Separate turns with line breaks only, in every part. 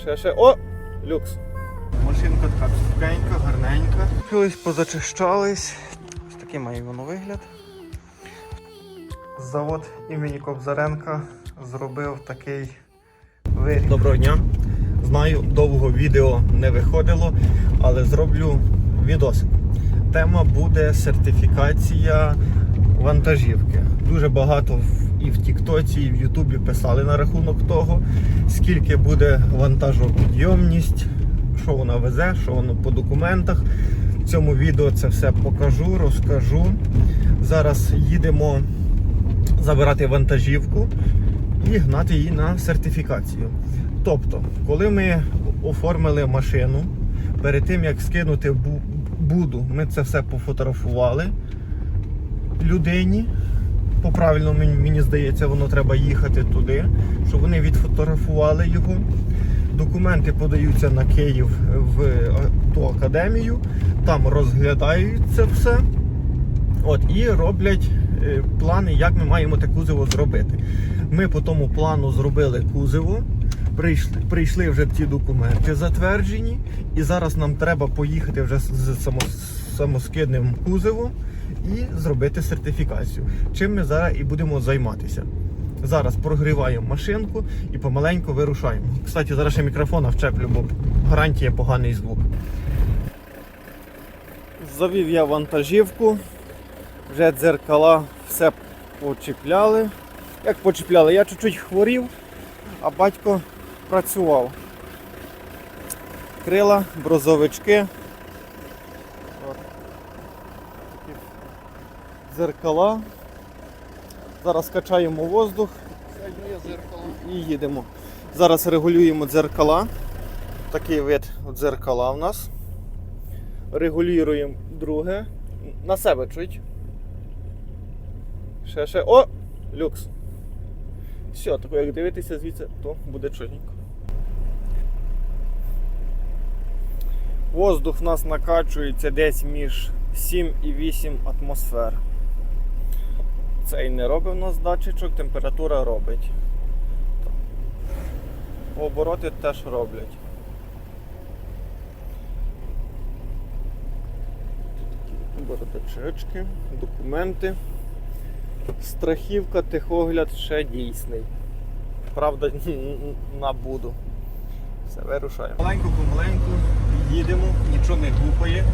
Ще, ще. О! Люкс. Машинка така сухенька, гарненька. Колись позачищались. Ось такий має воно вигляд. Завод імені Кобзаренка зробив такий виріб. Доброго дня. Знаю, довго відео не виходило, але зроблю відосик. Тема буде сертифікація вантажівки. Дуже багато в- і в Тіктоці, і в Ютубі писали на рахунок того, скільки буде вантажопідйомність, що вона везе, що воно по документах. В цьому відео це все покажу, розкажу. Зараз їдемо забирати вантажівку і гнати її на сертифікацію. Тобто, коли ми оформили машину, перед тим як скинути буду, ми це все пофотографували людині. По правильному мені, здається, воно треба їхати туди, щоб вони відфотографували його. Документи подаються на Київ в е, ту академію, там розглядають все. От, і роблять е, плани, як ми маємо те кузово зробити. Ми по тому плану зробили кузово, прийшли, прийшли вже ті документи затверджені, і зараз нам треба поїхати вже з- самоскидним кузовом і зробити сертифікацію. Чим ми зараз і будемо займатися. Зараз прогріваємо машинку і помаленьку вирушаємо. Кстати, зараз ще мікрофона вчеплю, бо гарантія поганий звук. Завів я вантажівку. Вже дзеркала все почіпляли. Як почіпляли? Я чуть-чуть хворів, а батько працював. Крила, брозовички. От. Такі Дзеркала. Зараз качаємо воздух і їдемо. Зараз регулюємо дзеркала. Такий вид дзеркала у нас. Регулюємо друге. На себе чуть. Ще, ще. О! Люкс. Все, тако як дивитися звідси, то буде чотненько. Воздух в нас накачується десь між 7 і 8 атмосфер. Цей не робить у нас датчичок, температура робить. Обороти теж роблять. Бородочечки, документи. Страхівка, техогляд ще дійсний. Правда, набуду. Все, вирушаємо. Маленьку помаленьку їдемо, нічого не гупає.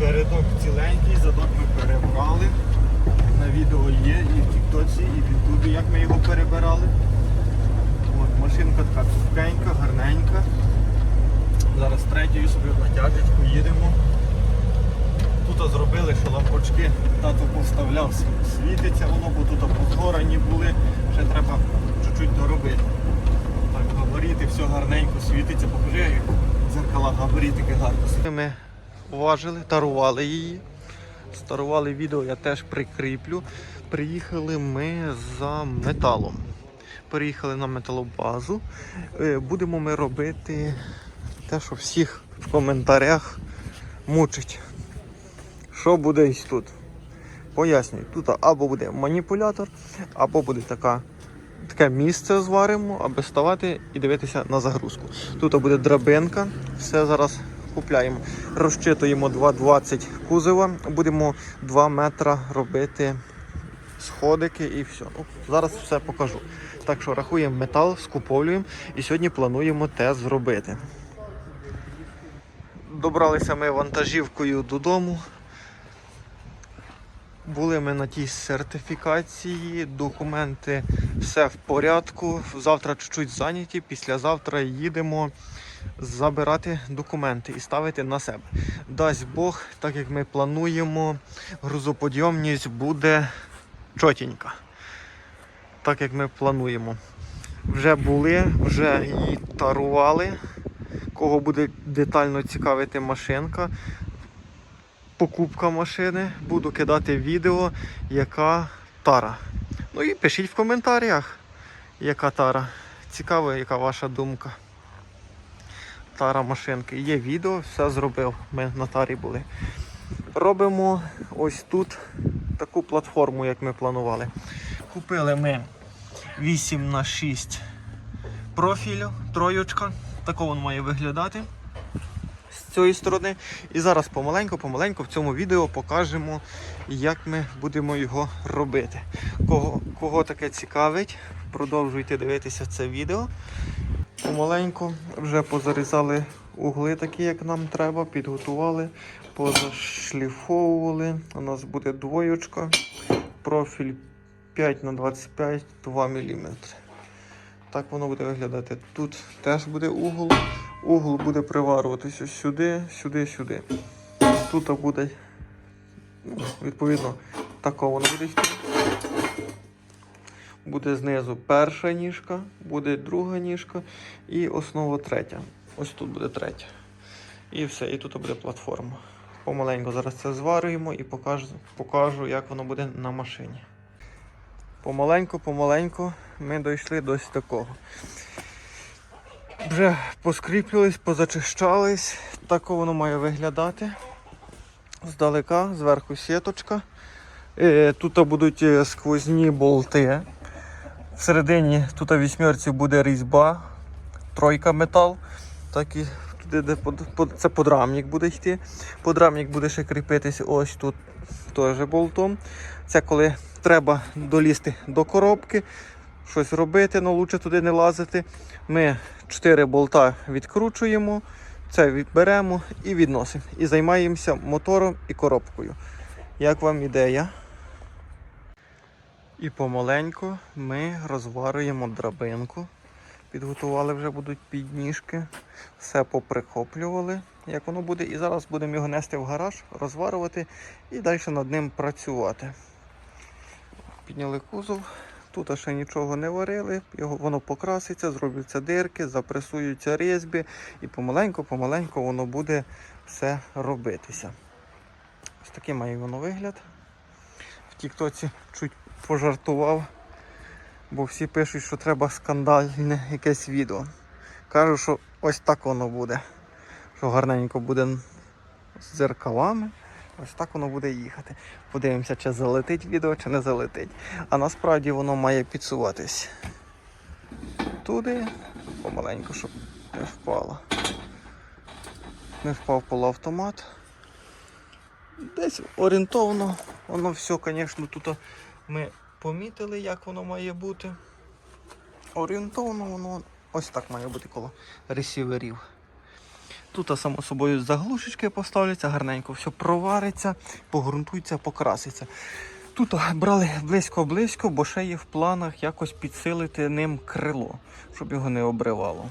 Передок ціленький, задок ми перебрали. На відео є і в Тіктоці, і в Ютубі, як ми його перебирали. От, машинка така сухенька, гарненька. Зараз третьою собі натяжечку їдемо. Тут зробили, що лампочки тато поставляв, світиться воно, бо тут позгорані були, ще треба чуть-чуть доробити. Так, габаріти, все гарненько світиться, покажи, як зеркала габарітики гарно. Ми уважили, тарували її. Старували відео, я теж прикріплю. Приїхали ми за металом. Переїхали на металобазу. Е, Будемо ми робити те, що всіх в коментарях мучить. Що буде ось тут? Пояснюю, тут або буде маніпулятор, або буде така, таке місце зваримо, аби ставати і дивитися на загрузку. Тут буде драбинка, все зараз купляємо. Розчитуємо 2,20 кузова, будемо 2 метра робити сходики і все. Ну, зараз все покажу. Так що рахуємо метал, скуповуємо і сьогодні плануємо те зробити. Добралися ми вантажівкою додому. Були ми на тій сертифікації, документи все в порядку. Завтра чуть-чуть зайняті, післязавтра їдемо забирати документи і ставити на себе. Дасть Бог, так як ми плануємо, грузоподйомність буде чотенька. Так як ми плануємо. Вже були, вже її тарували. Кого буде детально цікавити машинка, покупка машини, буду кидати відео, яка тара. Ну і пишіть в коментарях, яка тара. Цікаво, яка ваша думка. Тара машинки. Є відео, все зробив. Ми на тарі були. Робимо ось тут таку платформу, як ми планували. Купили ми 8 на 6 профілю, троєчка. Тако воно має виглядати з цієї сторони. І зараз помаленьку-помаленьку в цьому відео покажемо, як ми будемо його робити. Кого, кого таке цікавить, продовжуйте дивитися це відео. Помаленьку вже позарізали угли такі, як нам треба, підготували, позашліфовували. У нас буде двоєчка, профіль 5 на 25 2 мм. Так воно буде виглядати. Тут теж буде угол. Угол буде приварюватися сюди, сюди, сюди. Тут буде, відповідно, тако воно буде йти. Буде знизу перша ніжка, буде друга ніжка і основа третя. Ось тут буде третя. І все, і тут буде платформа. Помаленьку зараз це зварюємо і покажу, покажу як воно буде на машині. Помаленьку, помаленьку ми дійшли до такого. Вже поскріплювались, позачищались. Так воно має виглядати. Здалека, зверху сіточка. Е, Тут будуть е, сквозні болти. Всередині тут вісьмерці буде різьба, тройка метал. Так і туди, де це подрамник буде йти. Подрамник буде ще кріпитися ось тут теж болтом. Це коли треба долізти до коробки, щось робити, але лучше туди не лазити. Ми 4 болта відкручуємо, це відберемо і відносимо. І займаємося мотором і коробкою. Як вам ідея? І помаленьку ми розварюємо драбинку. Підготували вже будуть підніжки. Все поприхоплювали, як воно буде. І зараз будемо його нести в гараж, розварювати і далі над ним працювати. Підняли кузов. Тут ще нічого не варили, його, воно покраситься, зробляться дирки, запресуються різьби і помаленьку-помаленьку воно буде все робитися. Ось такий має воно вигляд. В Тіктоці чуть пожартував, бо всі пишуть, що треба скандальне якесь відео. Кажу, що ось так воно буде. Що гарненько буде з дзеркалами. Ось так воно буде їхати. Подивимося, чи залетить відео, чи не залетить. А насправді воно має підсуватись туди, помаленьку, щоб не впало. Не впав полуавтомат. Десь орієнтовно, воно все, звісно, тут ми помітили, як воно має бути. Орієнтовно воно ось так має бути коло ресіверів. Тут, само собою, заглушечки поставляться, гарненько все провариться, погрунтується, покраситься. Тут брали близько-близько, бо ще є в планах якось підсилити ним крило, щоб його не обривало.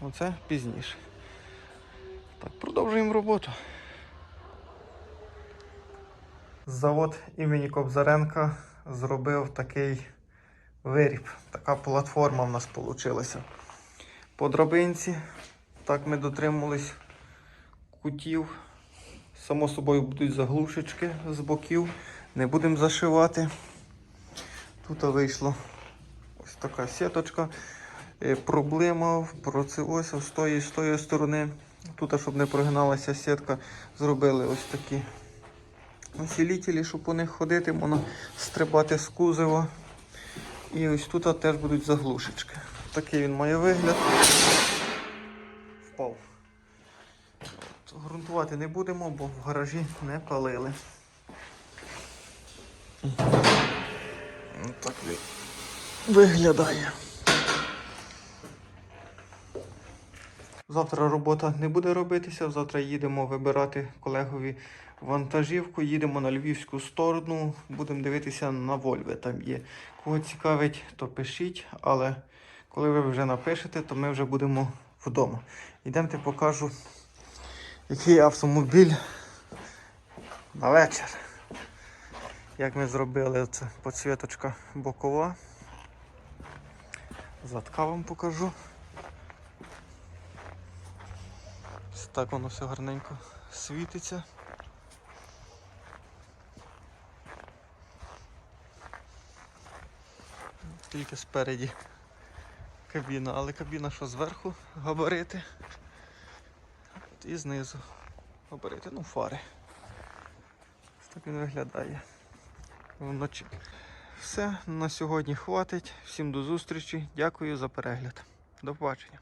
Оце пізніше. Так, продовжуємо роботу. Завод імені Кобзаренка зробив такий виріб. Така платформа в нас вийшла. По драбинці. Так ми дотримувались кутів. Само собою будуть заглушечки з боків. Не будемо зашивати. Тут вийшло ось така сіточка. Е, Проблема в ось з тої, з тої сторони. Тут, щоб не прогиналася сітка, зробили ось такі усилителі, щоб по них ходити, можна стрибати з кузова. І ось тут теж будуть заглушечки. Такий він має вигляд. Впав. Грунтувати не будемо, бо в гаражі не палили. Ось Так він виглядає. Завтра робота не буде робитися. Завтра їдемо вибирати колегові вантажівку, їдемо на львівську сторону, будемо дивитися на Вольви. Там є. Кого цікавить, то пишіть, але коли ви вже напишете, то ми вже будемо вдома. Йдемте покажу, який автомобіль на вечір. Як ми зробили це підсвіточка бокова. Задка вам покажу. Так воно все гарненько світиться. Тільки спереді кабіна, але кабіна що зверху габарити. От і знизу габарити, ну фари. Так він виглядає вночі. Все, на сьогодні хватить. Всім до зустрічі. Дякую за перегляд. До побачення.